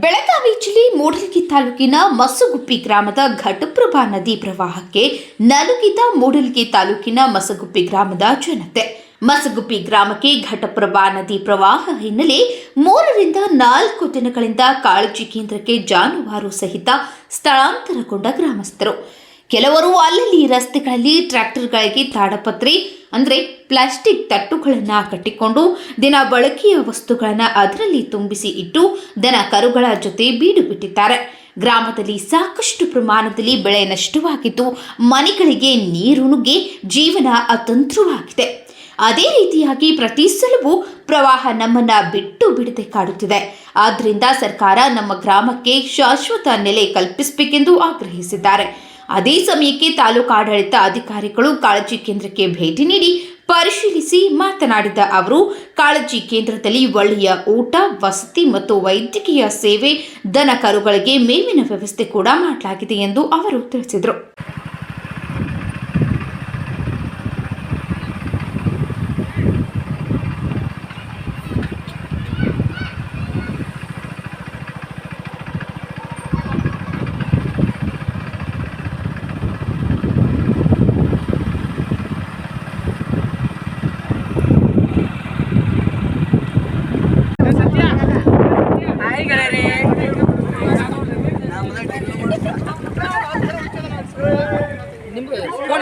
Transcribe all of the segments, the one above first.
ಬೆಳಗಾವಿ ಜಿಲ್ಲೆ ಮೂಡಲಗಿ ತಾಲೂಕಿನ ಮಸಗುಪ್ಪಿ ಗ್ರಾಮದ ಘಟಪ್ರಭಾ ನದಿ ಪ್ರವಾಹಕ್ಕೆ ನಲುಗಿದ ಮೂಡಲಗಿ ತಾಲೂಕಿನ ಮಸಗುಪ್ಪಿ ಗ್ರಾಮದ ಜನತೆ. ಮಸಗುಪ್ಪಿ ಗ್ರಾಮಕ್ಕೆ ಘಟಪ್ರಭಾ ನದಿ ಪ್ರವಾಹ ಹಿನ್ನೆಲೆ ಮೂರರಿಂದ ನಾಲ್ಕು ದಿನಗಳಿಂದ ಕಾಳಜಿ ಕೇಂದ್ರಕ್ಕೆ ಜಾನುವಾರು ಸಹಿತ ಸ್ಥಳಾಂತರಗೊಂಡ ಗ್ರಾಮಸ್ಥರು. ಕೆಲವರು ಅಲ್ಲಲ್ಲಿ ರಸ್ತೆಗಳಲ್ಲಿ ಟ್ರ್ಯಾಕ್ಟರ್ಗಳಿಗೆ ತಾಡಪತ್ರೆ ಅಂದರೆ ಪ್ಲಾಸ್ಟಿಕ್ ತಟ್ಟುಗಳನ್ನು ಕಟ್ಟಿಕೊಂಡು ದಿನ ಬಳಕೆಯ ವಸ್ತುಗಳನ್ನು ಅದರಲ್ಲಿ ತುಂಬಿಸಿ ಇಟ್ಟು ದನ ಕರುಗಳ ಜೊತೆ ಬೀಡು ಬಿಟ್ಟಿದ್ದಾರೆ. ಗ್ರಾಮದಲ್ಲಿ ಸಾಕಷ್ಟು ಪ್ರಮಾಣದಲ್ಲಿ ಬೆಳೆ ನಷ್ಟವಾಗಿದ್ದು ಮನೆಗಳಿಗೆ ನೀರು ನುಗ್ಗಿ ಜೀವನ ಅತಂತ್ರವಾಗಿದೆ. ಅದೇ ರೀತಿಯಾಗಿ ಪ್ರತಿ ಸಲವೂ ಪ್ರವಾಹ ನಮ್ಮನ್ನ ಬಿಟ್ಟು ಬಿಡದೆ ಕಾಡುತ್ತಿದೆ. ಆದ್ದರಿಂದ ಸರ್ಕಾರ ನಮ್ಮ ಗ್ರಾಮಕ್ಕೆ ಶಾಶ್ವತ ನೆಲೆ ಕಲ್ಪಿಸಬೇಕೆಂದು ಆಗ್ರಹಿಸಿದ್ದಾರೆ. ಅದೇ ಸಮಯಕ್ಕೆ ತಾಲೂಕು ಆಡಳಿತ ಅಧಿಕಾರಿಗಳು ಕಾಳಜಿ ಕೇಂದ್ರಕ್ಕೆ ಭೇಟಿ ನೀಡಿ ಪರಿಶೀಲಿಸಿ ಮಾತನಾಡಿದ ಅವರು, ಕಾಳಜಿ ಕೇಂದ್ರದಲ್ಲಿ ಒಳ್ಳೆಯ ಊಟ, ವಸತಿ ಮತ್ತು ವೈದ್ಯಕೀಯ ಸೇವೆ, ದನ ಕರುಗಳಿಗೆ ಮೇವಿನ ವ್ಯವಸ್ಥೆ ಕೂಡ ಮಾಡಲಾಗಿದೆ ಎಂದು ಅವರು ತಿಳಿಸಿದರು ನಿಮ್ಗೆ ಫೋನ್ ನಿಮ್ಗೆ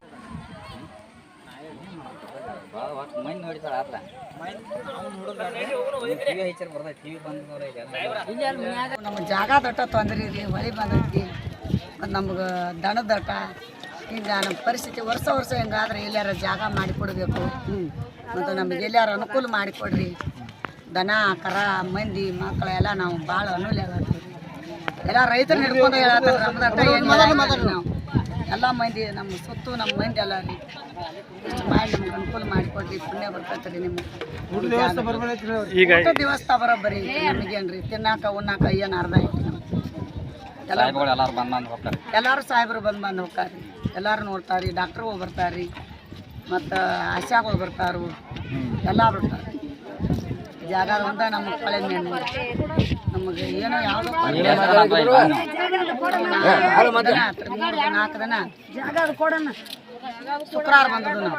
ನಮ್ಮ ಜಾಗ ದಟ್ಟ ತೊಂದ್ರೆ ರೀ ಮಳೆ ಬಂದೈತಿ. ಮತ್ತು ನಮ್ಗೆ ದಣ ದಟ್ಟ. ಈಗ ನಮ್ಮ ಪರಿಸ್ಥಿತಿ ವರ್ಷ ವರ್ಷ ಹೆಂಗಾದ್ರೆ ಎಲ್ಲಾರ ಜಾಗ ಮಾಡಿಕೊಡ್ಬೇಕು ಮತ್ತು ನಮಗೆ ಎಲ್ಲಾರ ಅನುಕೂಲ ಮಾಡಿಕೊಡ್ರಿ ದನ ಕರ ಮಂದಿ ಮಕ್ಕಳ ಎಲ್ಲ ನಾವು ಭಾಳ ಅನುಕೂಲ ಆಗತ್ತೀವಿ ಎಲ್ಲ ರೈತರು ಹಿಡ್ಕೊಂಡು ಹೇಳ್ತಾರೆ ನಮ್ದು ಏನು ನಾವು? ಎಲ್ಲ ಮಂದಿ ನಮ್ಮ ಸುತ್ತು ನಮ್ಮ ಮಂದಿ ಎಲ್ಲ ರೀ ಇಷ್ಟು ಮಾಡಿ ನಮ್ಗೆ ಅನುಕೂಲ ಮಾಡಿಕೊಡ್ರಿ ಪುಣ್ಯ ಬರ್ತೈತೆ ರೀ ನಿಮ್ಗೆ. ಈಗ ದಿವಸ ಬರೋಬ್ಬರಿ ಐತಿ ನಮಗೇನ್ರಿ ತಿನ್ನಾಕ ಉಣ್ಣಾಕ ಏನು ಅರ್ಧ ಐತಿ ಎಲ್ಲಾರು ಬಂದ್ ಬಂದ್ ಹೋಗ್ತಾರೆ. ಎಲ್ಲರೂ ಸಾಹೇಬರು ಬಂದು ಬಂದು ಹೋಗ್ತಾರೆ. ಎಲ್ಲರೂ ನೋಡ್ತಾರೆ ಹೋಗಿ ಬರ್ತಾರೆ ಮತ್ತು ಆಶಾಗಳು ಬರ್ತಾರು ಎಲ್ಲ ಬರ್ತಾರೆ. ಜಾಗ ಒಂದ ನಮ್ಮ ಕಳೆ ಮೇನು. ನಮಗೆ ಏನೋ ಯಾವುದೋ ನಾಲ್ಕು ದಿನ ಜಾಗ ಅದು ಕೊಡೋಣ ಶುಕ್ರವಾರ ಬಂದದ ನಾವು.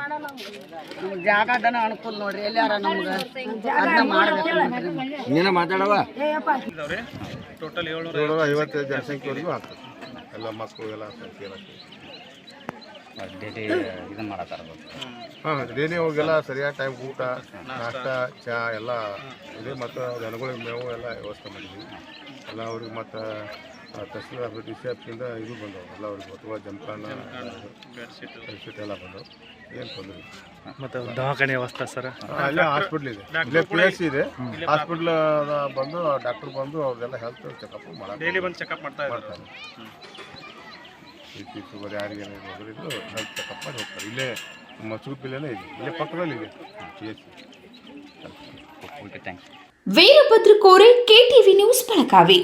ನಮ್ಗೆ ಜಾಗದನ ಅನುಕೂಲ ನೋಡ್ರಿ. ಎಲ್ಲಾರ ನಮ್ಗೆ ಅದನ್ನ ಮಾಡ್ಬೇಕು ನೋಡ್ರಿ ಏಳ್ನೂರ ಐವತ್ತೈದು ಜನಸಂಖ್ಯೆವರೆಗೂ ಆಗ್ತದೆ. ಎಲ್ಲ ಮಕ್ಕಳು ಎಲ್ಲ ಸಂಖ್ಯೆ ಡೈಲಿ ಇದನ್ನ ಮಾಡತ್ತಾರ ಹಾಂ ಡೈಲಿ ಅವ್ರಿಗೆಲ್ಲ ಸರಿಯಾದ ಟೈಮ್ ಊಟ ನಾಷ್ಟ ಚಹಾ ಎಲ್ಲ ಇದೆ ಮತ್ತು ದನಗಳಿಗೆ ಮೇವು ಎಲ್ಲ ವ್ಯವಸ್ಥೆ ಮಾಡಿದ್ವಿ. ಎಲ್ಲ ಅವ್ರಿಗೆ ಮತ್ತು ತಹಸೀಲ್ದಾರ್ ಆಫೀಸ್ ಡಿ ಸಿ ಆಫೀಸಿಂದ ಇದು ಬಂದವು. ಎಲ್ಲ ಅವ್ರಿಗೆ ಅಥವಾ ಜಂಪಾನ ಬೆಡ್ಶೀಟ್ ಎಲ್ಲ ಬಂದವು. ಏನು ತೊಂದರೆ ಇಲ್ಲ. ಮತ್ತೆ ದವಾಖಾನೆ ವ್ಯವಸ್ಥೆ ಸರ್? ಅಲ್ಲೇ ಹಾಸ್ಪಿಟ್ಲ್ ಇದೆ. ಇಲ್ಲೇ ಪ್ಲೇಸ್ ಇದೆ. ಹಾಸ್ಪಿಟ್ಲ್ ಬಂದು ಡಾಕ್ಟರ್ ಬಂದು ಅವ್ರಿಗೆಲ್ಲ ಹೆಲ್ತ್ ಚೆಕಪ್ ಡೈಲಿ ಬಂದು ಚೆಕಪ್ ಮಾಡ್ತಾ ಮಾಡ್ತಾರೆ ಬಿ ಪಿ ಶುಗರ್ ಯಾರಿಗೆ ಇದ್ದು ಹೆಲ್ತ್ ಚೆಕಪ್ ಮಾಡಿ ಹೋಗ್ತಾರೆ. ಇಲ್ಲೇ ಮಸೂಪಿಲೇನೆ ಇದೆ. ಇಲ್ಲೇ ಪಕ್ಕದಲ್ಲಿ ಇದೆ. P H C. Okay thanks Veerabhadra Kore KTV news Belagavi.